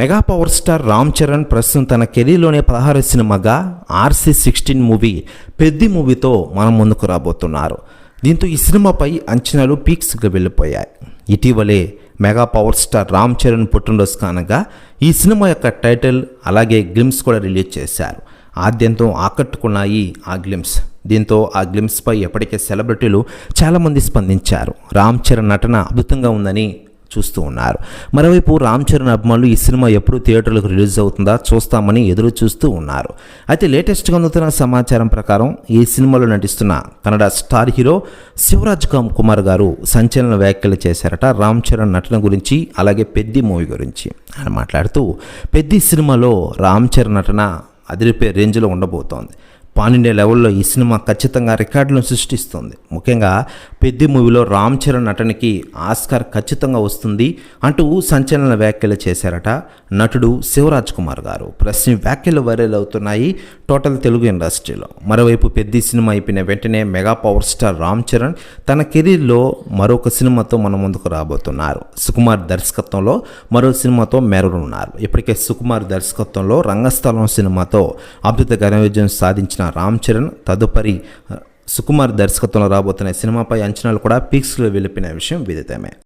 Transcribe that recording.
Mega power star Ram Charan ప్రస్తుతం తన కెరీర్లోనే పదహారు సినిమాగా ఆర్సీ సిక్స్టీన్ మూవీ పెద్ది మూవీతో మనం ముందుకు రాబోతున్నారు. దీంతో ఈ సినిమాపై అంచనాలు పీక్స్గా వెళ్ళిపోయాయి. ఇటీవలే mega power star Ram Charan పుట్టినరోజు కానగా ఈ సినిమా యొక్క టైటిల్ అలాగే గ్లిమ్స్ కూడా రిలీజ్ చేశారు. ఆద్యంతం ఆకట్టుకున్నాయి ఆ గ్లిమ్స్. దీంతో ఆ గ్లిమ్స్పై ఎప్పటికే సెలబ్రిటీలు చాలామంది స్పందించారు. రామ్ చరణ్ నటన అద్భుతంగా ఉందని చూస్తూ ఉన్నారు. మరోవైపు రామ్ చరణ్ అభిమానులు ఈ సినిమా ఎప్పుడు థియేటర్లకు రిలీజ్ అవుతుందా చూస్తామని ఎదురు చూస్తూ ఉన్నారు. అయితే లేటెస్ట్గా అందుతున్న సమాచారం ప్రకారం ఈ సినిమాలో నటిస్తున్న కన్నడ స్టార్ హీరో శివరాజ్ కుమార్ గారు సంచలన వ్యాఖ్యలు చేశారట రామ్ చరణ్ నటన గురించి అలాగే పెద్ది మూవీ గురించి ఆయన మాట్లాడుతూ పెద్ది సినిమాలో రామ్ చరణ్ నటన అదిరిపే రేంజ్లో ఉండబోతోంది. పాన్ ఇండియా లెవెల్లో ఈ సినిమా ఖచ్చితంగా రికార్డులను సృష్టిస్తుంది. ముఖ్యంగా పెద్ది మూవీలో రామ్ చరణ్ నటనకి ఆస్కార్ ఖచ్చితంగా వస్తుంది అంటూ సంచలన వ్యాఖ్యలు చేశారట నటుడు శివరాజ్ కుమార్ గారు. ప్రశ్న వ్యాఖ్యలు వైరల్ అవుతున్నాయి టోటల్ తెలుగు ఇండస్ట్రీలో. మరోవైపు పెద్ది సినిమా అయిపోయిన వెంటనే mega power star Ram Charan తన కెరీర్లో మరొక సినిమాతో మన ముందుకు రాబోతున్నారు. సుకుమార్ దర్శకత్వంలో మరో సినిమాతో మెరగనున్నారు. ఇప్పటికే సుకుమార్ దర్శకత్వంలో రంగస్థలం సినిమాతో అద్భుత ఘన విజయం సాధించిన రామ్ చరణ్ తదుపరి సుకుమార్ దర్శకత్వంలో రాబోతున్న సినిమాపై అంచనాలు కూడా పీక్స్లో వెళ్ళిపోయిన విషయం విదితమే